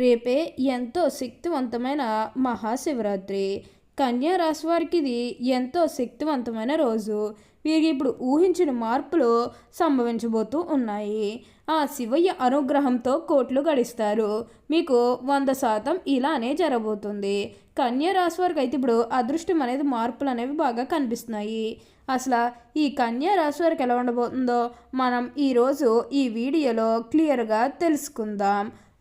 రేపే ఎంతో శక్తివంతమైన మహాశివరాత్రి. కన్యా రాశి వారికి ఇది ఎంతో శక్తివంతమైన రోజు. వీరికి ఇప్పుడు ఊహించిన మార్పులు సంభవించబోతూ ఉన్నాయి. ఆ శివయ్య అనుగ్రహంతో కోట్లు గడిస్తారు. మీకు వంద శాతం ఇలానే జరగబోతుంది కన్యా రాశి వారికి అయితే ఇప్పుడు అదృష్టం అనేది మార్పులు అనేవి బాగా కనిపిస్తున్నాయి. అసలు ఈ కన్యా రాశి వారికి ఎలా ఉండబోతుందో మనం ఈరోజు ఈ వీడియోలో క్లియర్గా తెలుసుకుందాం.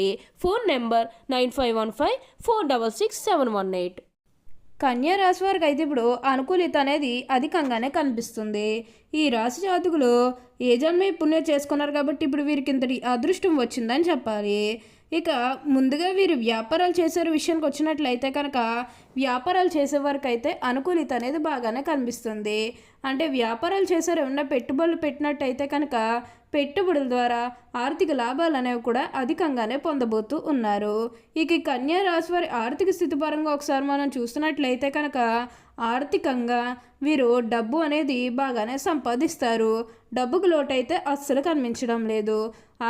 చేయండి. Phone number nine five one five four double six seven one eight. కన్యా రాశి వారికి అయితే ఇప్పుడు అనుకూలిత అనేది అధికంగానే కనిపిస్తుంది. ఈ రాశి జాతకులు ఏ జన్మే పుణ్యం చేసుకున్నారు కాబట్టి ఇప్పుడు వీరికి ఇంతటి అదృష్టం వచ్చిందని చెప్పాలి. ఇక ముందుగా వీరు వ్యాపారాలు చేసే విషయానికి వచ్చినట్లయితే కనుక వ్యాపారాలు చేసే వారికి అయితే అనుకూలిత అనేది బాగానే కనిపిస్తుంది. అంటే వ్యాపారాలు చేసారు ఏమన్నా పెట్టుబడులు పెట్టినట్టయితే కనుక పెట్టుబడుల ద్వారా ఆర్థిక లాభాలు అనేవి కూడా అధికంగానే పొందబోతూ ఉన్నారు. ఇక కన్యా రాశి వారి ఆర్థిక స్థితి పరంగా ఒకసారి మనం చూస్తున్నట్లయితే కనుక ఆర్థికంగా వీరు డబ్బు అనేది బాగానే సంపాదిస్తారు. డబ్బుకు లోటైతే అస్సలు కనిపించడం లేదు.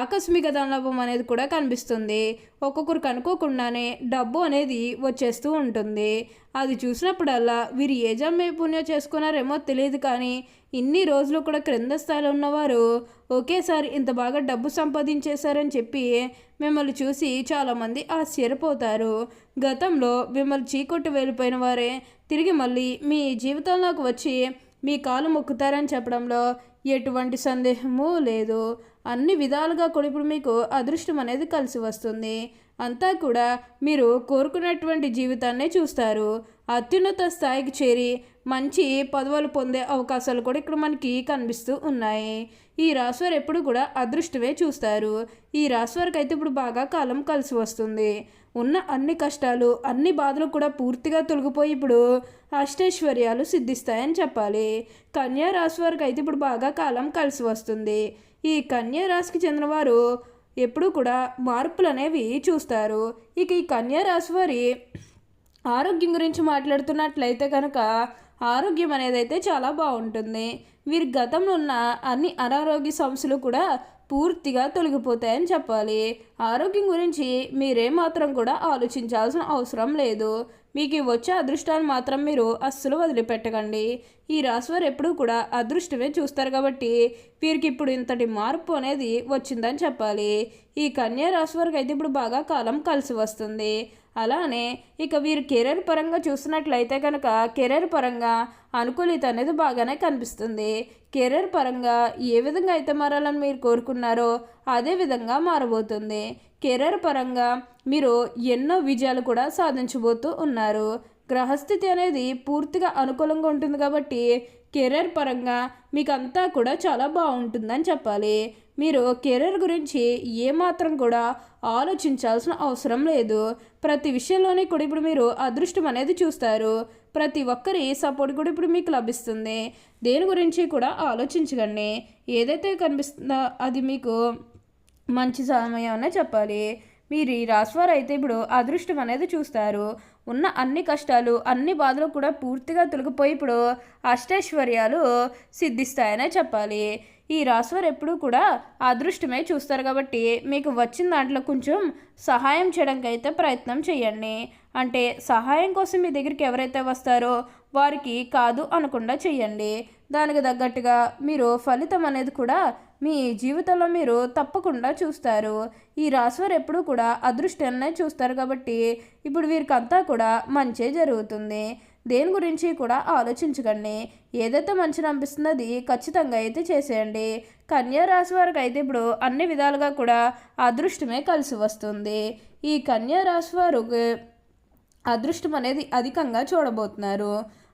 ఆకస్మిక ధనలాభం అనేది కూడా కనిపిస్తుంది. ఒక్కొక్కరికి అనుకోకుండానే డబ్బు అనేది వచ్చేస్తూ ఉంటుంది. అది చూసినప్పుడల్లా వీరు ఏ జమ్మే పుణ్యం చేసుకున్నారేమో తెలియదు కానీ ఇన్ని రోజులు కూడా క్రింద స్థాయిలో ఉన్నవారు ఒకేసారి ఇంత బాగా డబ్బు సంపాదించేశారని చెప్పి మిమ్మల్ని చూసి చాలామంది ఆశ్చర్యపోతారు. గతంలో మిమ్మల్ని చీకొట్టు వెళ్ళిపోయిన వారే తిరిగి మళ్ళీ మీ జీవితంలోకి వచ్చి మీ కాలు మొక్కుతారని చెప్పడంలో ఎటువంటి సందేహము లేదు. అన్ని విధాలుగా కూడా ఇప్పుడు మీకు అదృష్టం అనేది కలిసి వస్తుంది. అంతా కూడా మీరు కోరుకున్నటువంటి జీవితాన్నే చూస్తారు. అత్యున్నత స్థాయికి చేరి మంచి పదవులు పొందే అవకాశాలు కూడా ఇక్కడ మనకి కనిపిస్తూ ఉన్నాయి. ఈ రాశివారు ఎప్పుడు కూడా అదృష్టమే చూస్తారు. ఈ రాశివారికి అయితే ఇప్పుడు బాగా కాలం కలిసి వస్తుంది. ఉన్న అన్ని కష్టాలు అన్ని బాధలు కూడా పూర్తిగా తొలగిపోయి ఇప్పుడు అష్టైశ్వర్యాలు సిద్ధిస్తాయని చెప్పాలి. కన్యా రాశి వారికి అయితే ఇప్పుడు బాగా కాలం కలిసి వస్తుంది. ఈ కన్యా రాశికి చెందినవారు ఎప్పుడూ కూడా మార్పులు అనేవి చూస్తారు. ఇక ఈ కన్యా రాశి వారి ఆరోగ్యం గురించి మాట్లాడుతున్నట్లయితే కనుక ఆరోగ్యం అనేది అయితే చాలా బాగుంటుంది. వీరి గతంలో ఉన్న అన్ని అనారోగ్య సమస్యలు కూడా పూర్తిగా తొలగిపోతాయని చెప్పాలి. ఆరోగ్యం గురించి మీరేమాత్రం కూడా ఆలోచించాల్సిన అవసరం లేదు. మీకు వచ్చే అదృష్టాన్ని మాత్రం మీరు అస్సలు వదిలిపెట్టకండి. ఈ రాశివారు ఎప్పుడూ కూడా అదృష్టమే చూస్తారు కాబట్టి వీరికి ఇప్పుడు ఇంతటి మార్పు అనేది వచ్చిందని చెప్పాలి. ఈ కన్యా రాశి వారికి అయితే ఇప్పుడు బాగా కాలం కలిసి వస్తుంది. అలానే ఇక వీరు కెరీర్ పరంగా చూసినట్లయితే కనుక కెరీర్ పరంగా అనుకూలిత అనేది బాగానే కనిపిస్తుంది. కెరీర్ పరంగా ఏ విధంగా అయితే మారాలని మీరు కోరుకున్నారో అదే విధంగా మారబోతుంది. కెరీర్ పరంగా మీరు ఎన్నో విజయాలు కూడా సాధించబోతూ ఉన్నారు. గ్రహస్థితి అనేది పూర్తిగా అనుకూలంగా ఉంటుంది కాబట్టి కెరీర్ పరంగా మీకు అంతా కూడా చాలా బాగుంటుందని చెప్పాలి. మీరు కెరీర్ గురించి ఏమాత్రం కూడా ఆలోచించాల్సిన అవసరం లేదు. ప్రతి విషయంలోనే కూడా ఇప్పుడు మీరు అదృష్టం అనేది చూస్తారు. ప్రతి ఒక్కరి సపోర్ట్ కూడా ఇప్పుడు మీకు లభిస్తుంది. దేని గురించి కూడా ఆలోచించకండి. ఏదైతే కనిపిస్తుందో అది మీకు మంచి సమయం అనే చెప్పాలి. మీరు ఈ రాశివారు అయితే ఇప్పుడు అదృష్టం అనేది చూస్తారు. ఉన్న అన్ని కష్టాలు అన్ని బాధలు కూడా పూర్తిగా తొలగిపోయి ఇప్పుడు అష్టైశ్వర్యాలు సిద్ధిస్తాయనే చెప్పాలి. ఈ రాశివారు ఎప్పుడూ కూడా అదృష్టమే చూస్తారు కాబట్టి మీకు వచ్చిన దాంట్లో కొంచెం సహాయం చేయడానికి అయితే ప్రయత్నం చేయండి. అంటే సహాయం కోసం మీ దగ్గరికి ఎవరైతే వస్తారో వారికి కాదు అనకుండా చేయండి. దానికి తగ్గట్టుగా మీరు ఫలితం అనేది కూడా మీ జీవితంలో మీరు తప్పకుండా చూస్తారు. ఈ రాశివారు ఎప్పుడూ కూడా అదృష్టాన్నే చూస్తారు కాబట్టి ఇప్పుడు వీరికంతా కూడా మంచే జరుగుతుంది. దేని గురించి కూడా ఆలోచించకండి. ఏదైతే మంచిని అనిపిస్తుందో అది ఖచ్చితంగా అయితే చేసేయండి. కన్యా రాశి వారికి అయితే ఇప్పుడు అన్ని విధాలుగా కూడా అదృష్టమే కలిసి వస్తుంది. ఈ కన్యా రాశి వారికి అదృష్టం అనేది అధికంగా చూడబోతున్నారు.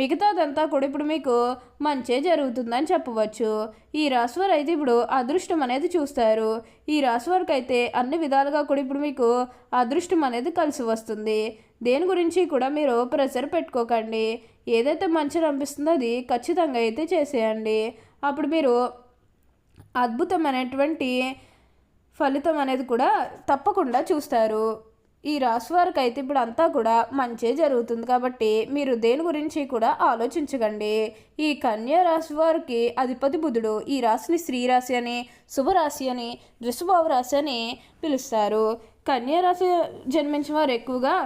మిగతాదంతా కూడా ఇప్పుడు మీకు మంచే జరుగుతుందని చెప్పవచ్చు. ఈ రాశి వారు అయితే ఇప్పుడు అదృష్టం అనేది చూస్తారు. ఈ రాశి వారికి అయితే అన్ని విధాలుగా కూడా ఇప్పుడు మీకు అదృష్టం అనేది కలిసి వస్తుంది. దేని గురించి కూడా మీరు ప్రెషర్ పెట్టుకోకండి. ఏదైతే మంచిగా అనిపిస్తుందో అది ఖచ్చితంగా అయితే చేసేయండి. అప్పుడు మీరు అద్భుతమైనటువంటి ఫలితం అనేది కూడా తప్పకుండా చూస్తారు. ఈ రాశి వారికి అయితే ఇప్పుడు అంతా కూడా మంచే జరుగుతుంది కాబట్టి మీరు దేని గురించి కూడా ఆలోచించకండి. ఈ కన్యా రాశి వారికి అధిపతి బుధుడు ఈ రాశిని స్త్రీరాశి అని శుభరాశి అని వృషభావ రాశి అని పిలుస్తారు. కన్యా రాశి జన్మించిన వారు ఎక్కువగా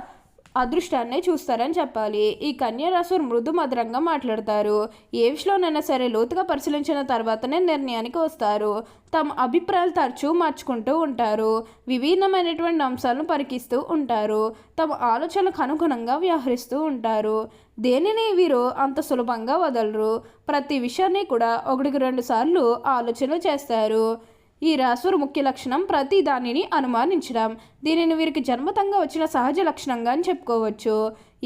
అదృష్టాన్నే చూస్తారని చెప్పాలి. ఈ కన్యారాశులు మృదు మధురంగా మాట్లాడతారు. ఏ విషయంలోనైనా సరే లోతుగా పరిశీలించిన తర్వాతనే నిర్ణయానికి వస్తారు. తమ అభిప్రాయాలు తరచూ మార్చుకుంటూ ఉంటారు. విభిన్నమైనటువంటి అంశాలను పరికిస్తూ ఉంటారు. తమ ఆలోచనలకు అనుగుణంగా వ్యవహరిస్తూ ఉంటారు. దేనిని వీరు అంత సులభంగా వదలరు. ప్రతి విషయాన్ని కూడా ఒకటికి రెండు సార్లు ఆలోచన చేస్తారు. ఈ రాశివారి ముఖ్య లక్షణం ప్రతి దానిని అనుమానించడం. దీనిని వీరికి జన్మతంగా వచ్చిన సహజ లక్షణంగా అని చెప్పుకోవచ్చు.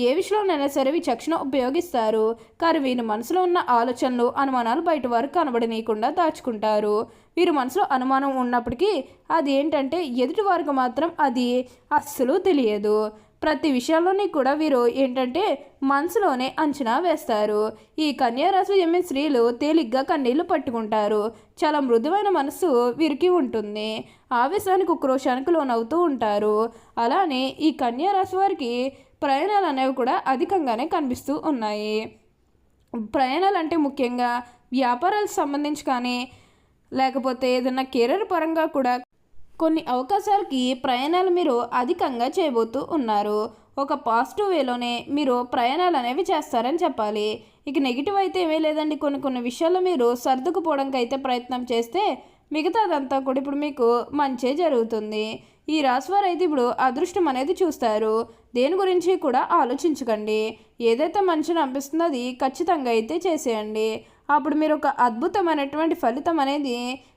ఏ విషయంలోనైనా సరే విచక్షణ ఉపయోగిస్తారు. కానీ వీరి మనసులో ఉన్న ఆలోచనలు అనుమానాలు బయట వారు కనబడనీయకుండా దాచుకుంటారు. వీరి మనసులో అనుమానం ఉన్నప్పటికీ అది ఏంటంటే ఎదుటి వారికి మాత్రం అది అస్సలు తెలియదు. ప్రతి విషయాల్లోని కూడా వీరు ఏంటంటే మనసులోనే అంచనా వేస్తారు. ఈ కన్యారాశి జన్మిన స్త్రీలు తేలిగ్గా కన్నీళ్ళు పట్టుకుంటారు. చాలా మృదువైన మనసు వీరికి ఉంటుంది. ఆవేశానికి ఉక్రోషానికి లోనవుతూ ఉంటారు. అలానే ఈ కన్యారాశి వారికి ప్రయాణాలు అనేవి కూడా అధికంగానే కనిపిస్తూ ఉన్నాయి. ప్రయాణాలు అంటే ముఖ్యంగా వ్యాపారాలకు సంబంధించి కానీ లేకపోతే ఏదైనా కెరీర్ పరంగా కూడా కొన్ని అవకాశాలకి ప్రయాణాలు మీరు అధికంగా చేయబోతూ ఉన్నారు. ఒక పాజిటివ్ వేలోనే మీరు ప్రయాణాలు అనేవి చేస్తారని చెప్పాలి. ఇక నెగిటివ్ అయితే ఏమీ లేదండి. కొన్ని కొన్ని విషయాల్లో మీరు సర్దుకుపోవడానికి అయితే ప్రయత్నం చేస్తే మిగతాదంతా కూడా ఇప్పుడు మీకు మంచే జరుగుతుంది. ఈ రాశివారు అయితే ఇప్పుడు అదృష్టం అనేది చూస్తారు. దేని గురించి కూడా ఆలోచించకండి. ఏదైతే మంచిని అనిపిస్తుందో అది ఖచ్చితంగా అయితే చేసేయండి. అప్పుడు మీరు ఒక అద్భుతమైనటువంటి ఫలితం అనేది